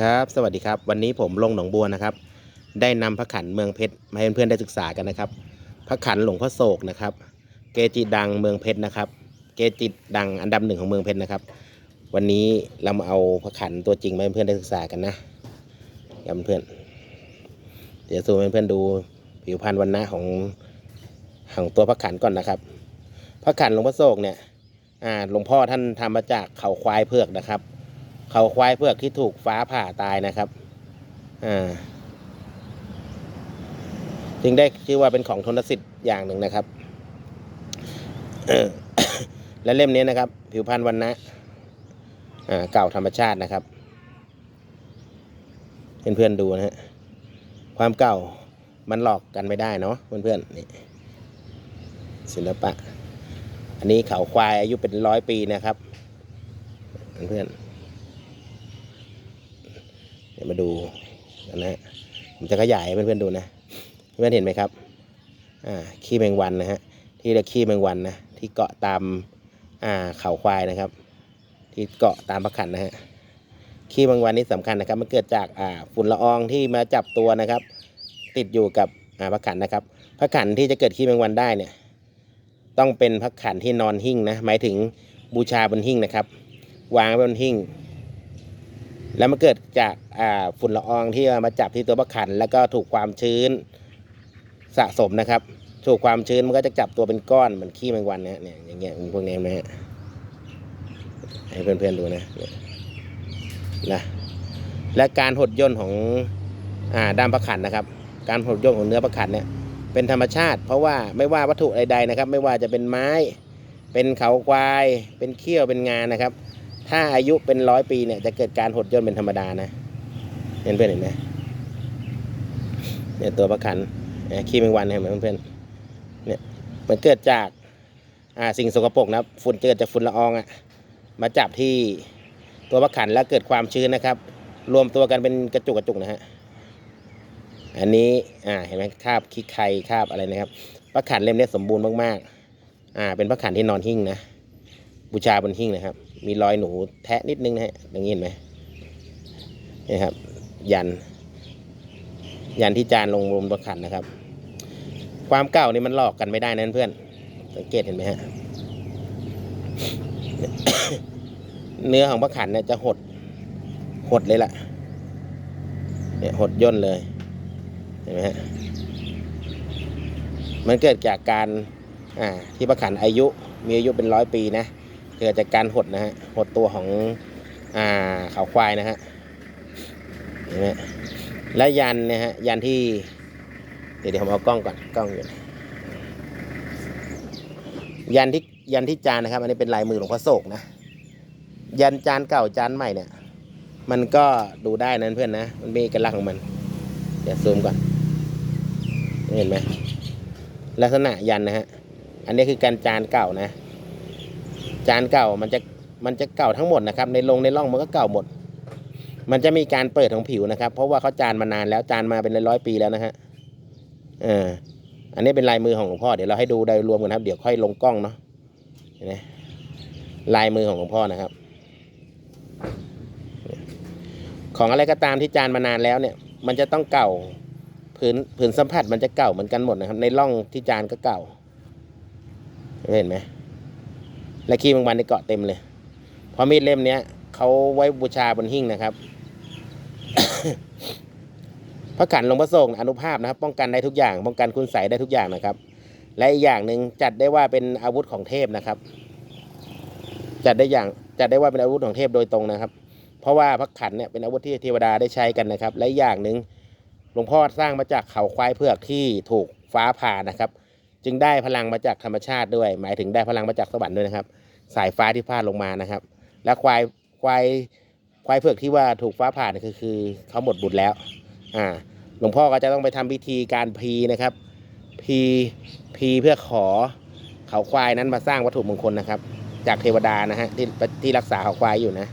ครับ สวัสดีครับ วันนี้ผมลงหนองบัวนะครับ ได้นำพระขันเมืองเพชรมาให้เพื่อนๆได้ศึกษากันนะครับ พระขันหลวงพ่อโศกนะครับ เกจิดังเมืองเพชรนะครับ เกจิดังอันดับหนึ่งของเมืองเพชรนะครับ วันนี้เรามาเอาพระขันตัวจริงมาให้เพื่อนๆได้ศึกษากันนะครับเพื่อนเดี๋ยวซูมให้เพื่อนดูผิวพรรณวันนะของของตัวพระขันก่อนนะครับ พระขันหลวงพ่อโศกเนี่ยอ่าหลวงพ่อท่านทำมาจากเขาควายเผือกนะครับ เขาควายเผือกที่ถูกฟ้าผ่าตายนะครับอ่าจึงได้ชื่อว่าเป็นของทนสิทธิ์อย่างหนึ่งนะครับและเล่มนี้นะครับ ผิวพรรณวันนะอ่าเก่าธรรมชาตินะครับเพื่อนๆดูนะฮะความเก่ามันหลอกกันไม่ได้เนาะเพื่อนๆนี่ศิลปะ อันนี้เขาควายอายุเป็นร้อยปีนะครับ เพื่อนๆ เดี๋ยวมาดูนะฮะผมจะขยายให้เพื่อนๆดูนะเพื่อนเห็นไหมครับอ่าขี้แมงวันนะฮะที่เรียกขี้แมงวันนะที่เกาะตามอ่าเขาควายนะครับ ที่เกาะตามพระขันนะฮะขี้แมงวันนี่สำคัญนะครับ มันเกิดจากอ่าฝุ่นละอองที่มาจับตัวนะครับ ติดอยู่กับอ่าพระขันนะครับพระขันที่จะเกิดขี้แมงวันได้เนี่ย ต้องเป็นพระขันที่นอนหิ้งนะหมายถึงบูชาบนหิ้งนะครับ วางไว้บนหิ้ง แล้วมันเกิดจากฝุ่นละอองที่มาจับที่ตัวพระขัน แล้วก็ถูกความชื้นสะสมนะครับ ถูกความชื้นมันก็จะจับตัวเป็นก้อนเหมือนขี้แมงวันนะฮะเนี่ยอย่างเงี้ยพวกนี้นะฮะให้เพื่อนๆดูนะนะและการหดย่นของอ่าด้ามพระขันนะครับ การหดย่นของเนื้อพระขันเนี่ยเป็นธรรมชาติ เพราะว่าไม่ว่าวัตถุใดๆนะครับ ไม่ว่าจะเป็นไม้ เป็นเขาควาย เป็นเขี้ยวเป็นงานนะครับ ถ้าอายุเป็นร้อยปีเนี่ยจะเกิดการหดย่นเป็นธรรมดานะเห็นเพื่อนเห็นไหมเนี่ยตัวประคันเนี่ยขี้แมงวันเห็นไหมเพื่อนเนี่ยมันเกิดจากอ่าสิ่งสกปรกนะฝุ่นเกิดจากฝุ่นละอองอะ่ะมาจับที่ตัวประคันแล้วเกิดความชื้นนะครับ รวมตัวกันเป็นกระจุกกระจุกนะฮะอันนี้อ่าเห็นไหมคราบขี้ไข่คราบอะไรนะครับประขันเล่มนี้สมบูรณ์มากๆอ่าเป็นประขันที่นอนหิ้งนะบูชาบนหิ้งนะครับ มีรอยหนูแทะนิดนึงนะฮะอย่างนี้เห็นไหมนี่ครับ ยัน ยันที่จานลงรวมประขันนะครับ ความเก่านี่มันหลอกกันไม่ได้นะเพื่อน สังเกตเห็นไหมฮะเนื้อของประขันเนี่ยจะหด หดเลยล่ะ เนี่ยหดย่นเลย เห็นไหมฮะ มันเกิดจากการ อ่า ที่ประขันอายุ มีอายุเป็นร้อยปีนะ เกิดจากการหดนะฮะหดตัวของอ่าเขาควายนะฮะเห็นไหมและยันนี่ยฮะยันที่เดี๋ยวผมเอากล้องก่อนกล้องอยู่ยันที่ยันที่จานนะครับ อันนี้เป็นลายมือหลวงพ่อโศกนะยันจานเก่าจานใหม่เนี่ย มันก็ดูได้นะเพื่อนนะมันมีเอกลักษณ์ของมัน เดี๋ยวซูมก่อนเห็นไหมลักษณะยันนะฮะอันนี้คือการจานเก่านะ จานเก่ามันจะมันจะเก่าทั้งหมดนะครับ ในลงในร่องมันก็เก่าหมด มันจะมีการเปิดของผิวนะครับ เพราะว่าเขาจานมานานแล้วจานมาเป็นร้อยปีแล้วนะฮะเอออันนี้เป็นลายมือของหลวงพ่อเดี๋ยวเราให้ดูได้รวมกันครับ เดี๋ยวค่อยลงกล้องเนาะเห็นไหมลายมือของหลวงพ่อนะครับ ของอะไรก็ตามที่จานมานานแล้วเนี่ย มันจะต้องเก่าผืนผืนสัมผัสมันจะเก่าเหมือนกันหมดนะครับ ในร่องที่จานก็เก่าเห็นไหม และขี้แมงวันในเกาะเต็มเลยเพราะมีดเล่มเนี้ยเขาไว้บูชาบนหิ้งนะครับพระขันหลวงพระโศกอนุภาพนะครับ ป้องกันได้ทุกอย่าง ป้องกันคุณใสได้ทุกอย่างนะครับ และอีกอย่างหนึ่งจัดได้ว่าเป็นอาวุธของเทพนะครับ จัดได้อย่างจัดได้ว่าเป็นอาวุธของเทพโดยตรงนะครับ เพราะว่าพระขันเนี่ยเป็นอาวุธที่เทวดาได้ใช้กันนะครับ และอีกอย่างหนึ่งหลวงพ่อสร้างมาจากเขาควายเผือกที่ถูกฟ้าผ่านะครับ จึงได้พลังมาจากธรรมชาติด้วย หมายถึงได้พลังมาจากสวรรค์ด้วยนะครับ สายฟ้าที่พาดลงมานะครับ และควายควายควายเผือกที่ว่าถูกฟ้าผ่านี่คือคือเขาหมดบุญแล้วอ่าหลวงพ่อก็จะต้องไปทำพิธีการพีนะครับ พีพีเพื่อขอเขาควายนั้นมาสร้างวัตถุมงคลนะครับ จากเทวดานะฮะที่ที่รักษาเขาควายอยู่นะ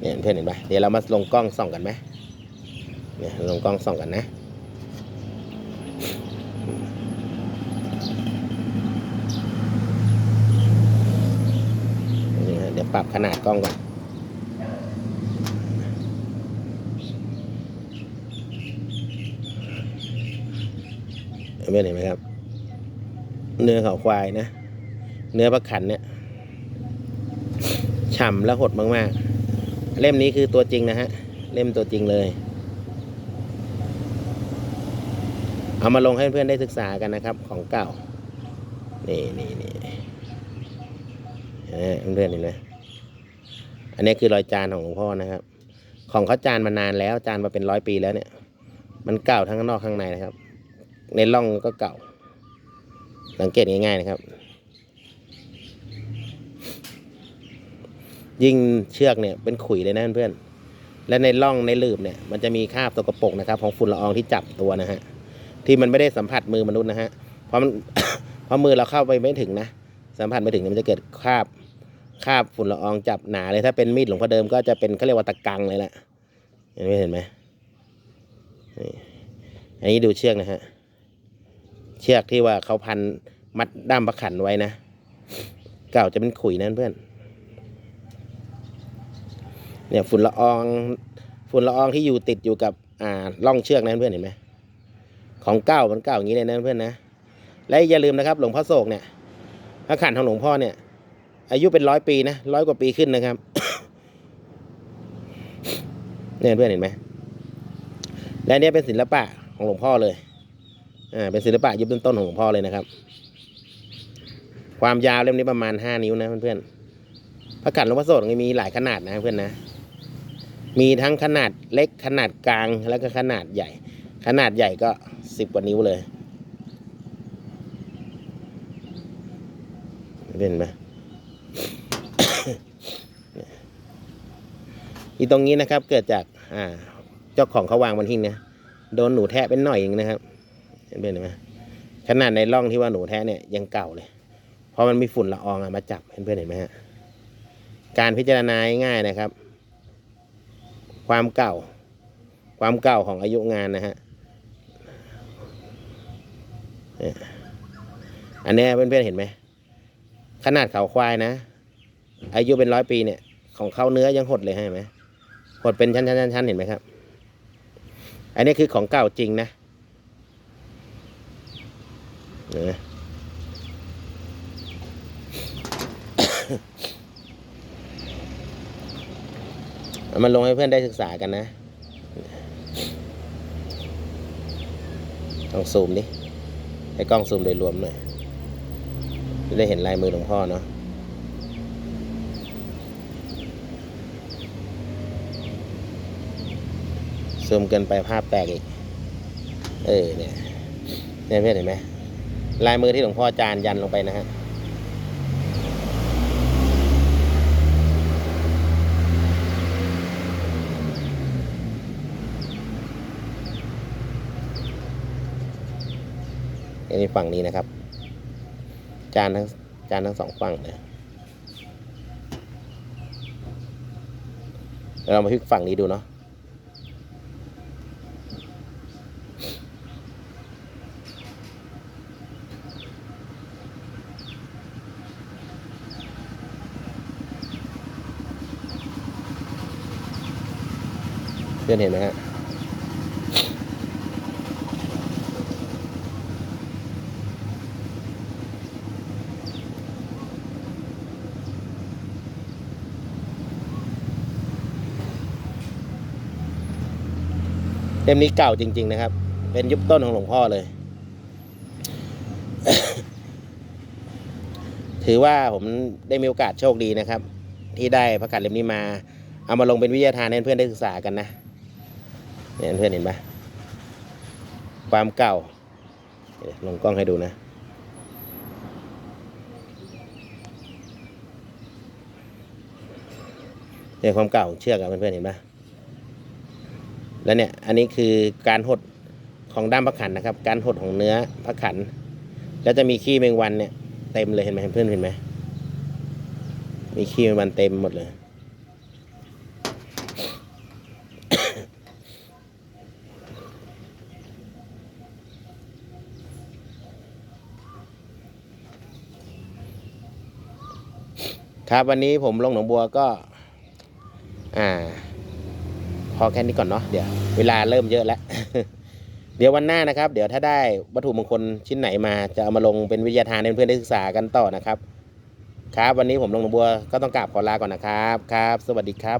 เนี่ยเพื่อนเห็นปะเดี๋ยวเรามาลงกล้องส่องกันไหมเนี่ยลงกล้องส่องกันนะ นี่ฮะเดี๋ยว ปรับขนาดกล้องก่อนเห็นไหมเห็นไหมครับ เนื้อเขาควายนะ เนื้อประขันเนี่ยฉ่ำและหดมากๆ เล่มนี้คือตัวจริงนะฮะ เล่มตัวจริงเลย เอามาลงให้เพื่อนได้ศึกษากันนะครับ ของเก่า นี่นี่นี่เห็นไหมเพื่อนเห็นไหม อันนี้คือรอยจานของหลวงพ่อนะครับ ของเขาจานมานานแล้วจานมาเป็นร้อยปีแล้วเนี่ย มันเก่าทั้งข้างนอกข้างในนะครับ ในร่องก็เก่า สังเกตง่ายๆนะครับ ยิ่งเชือกเนี่ยเป็นขุยเลยนะเพื่อนๆและในร่องในหลืบเนี่ยมันจะมีคราบตกปรกนะครับ ของฝุ่นละอองที่จับตัวนะฮะที่มันไม่ได้สัมผัสมือมนุษย์นะฮะเพราะมันเพราะมือเราเข้าไปไม่ถึงนะ สัมผัสไม่ถึงมันจะเกิดคราบ คาบฝุ่นละอองจับหนาเลยถ้าเป็นมีดหลวงพ่อเดิมก็จะเป็นเขาเรียกว่าตะกังเลยแหละเห็นไหมเห็นไหมอันนี้ดูเชือกนะฮะ เชือกที่ว่าเขาพันมัดด้ามประขันไว้นะ เก่าจะเป็นขุยนั่นเพื่อน เนี่ยฝุ่นละออง ฝุ่นละอองที่อยู่ติดอยู่กับ อ่าร่องเชือกนั้นเพื่อนเห็นไหมของเก่ามันเก่าอย่างนี้เลยนะเพื่อนนะ และอย่าลืมนะครับ หลวงพ่อโศกเนี่ยพระขันของหลวงพ่อเนี่ย อายุเป็นร้อยปีนะร้อยกว่าปีขึ้นนะครับเนี่ยเพื่อนเห็นไหมและเนี่ยเป็นศิลปะของหลวงพ่อเลยอ่าเป็นศิลปะยุคต้นๆของหลวงพ่อเลยนะครับ ความยาวเล่มนี้ประมาณห้านิ้วนะเพื่อนๆพระขันหลวงพ่อโสดมีหลายขนาดนะเพื่อนนะมีทั้งขนาดเล็กขนาดกลางแล้วก็ขนาดใหญ่ ขนาดใหญ่ก็สิบกว่านิ้วเลยเป็นไหม อีตรงนี้นะครับเกิดจากอ่าเจ้าของเขาวางบนหิ้งนี่ยโดนหนูแทะเป็นหน่อยเองนะครับเห็นเป็นไหมขนาดในร่องที่ว่าหนูแทะเนี่ยยังเก่าเลยเพราะมันมีฝุ่นละอองอะมาจับเห็นเพื่อนเห็นไหมฮะการพิจารณาง่ายนะครับ ความเก่า ความเก่าของอายุงานนะฮะอันนี้เพื่อนๆเห็นไหมขนาดเขาควายนะ อายุเป็นร้อยปีเนี่ย ของเขาเนื้อยังหดเลยเห็นไหม หดเป็นชั้นๆๆๆเห็นไหมครับ อันนี้คือของเก่าจริงนะเห็นไหมเอามาลงให้เพื่อนได้ศึกษากันนะลองซูมดิ ให้กล้องซูมโดยรวมหน่อยจะได้เห็นลายมือหลวงพ่อเนาะ ซูมเกินไปภาพแตกอีก เออเนี่ยเนี่ยเพื่อนเห็นไหมลายมือที่หลวงพ่อจานยันลงไปนะฮะอันนี้ฝั่งนี้นะครับ จานทั้งจานทั้งสองฝั่งเลยเดี๋ยเรามาพลิกฝั่งนี้ดูเนาะเพื่อนเห็นไหมฮะเล่มนี้เก่าจริง ๆ นะครับ เป็นยุคต้นของหลวงพ่อเลย ถือว่าผมได้มีโอกาสโชคดีนะครับ ที่ได้พระขันเล่มนี้มา เอามาลงเป็นวิทยาทานให้เพื่อนได้ศึกษากันนะ เนี่ยเพื่อนเห็นปะความเก่าลงกล้องให้ดูนะเนี่ยความเก่าของเชือกอะเพื่อนๆเห็นปะแล้วเนี่ยอันนี้คือการหดของด้ามพระขันนะครับ การหดของเนื้อพระขัน แล้วจะมีขี้แมงวันเนี่ยเต็มเลยเห็นไหมเพื่อนเห็นไหมมีขี้แมงวันเต็มหมดเลย ครับวันนี้ผมลงหนองบัวก็ อ่า พอแค่นี้ก่อนเนาะเดี๋ยวเวลาเริ่มเยอะแล้ว เดี๋ยววันหน้านะครับ เดี๋ยวถ้าได้วัตถุมงคลชิ้นไหนมาจะเอามาลงเป็นวิทยาทานให้เพื่อนๆได้ศึกษากันต่อนะครับ ครับ วันนี้ผมลงหนองบัวก็ต้องกราบขอลาก่อนนะครับ ครับ สวัสดีครับ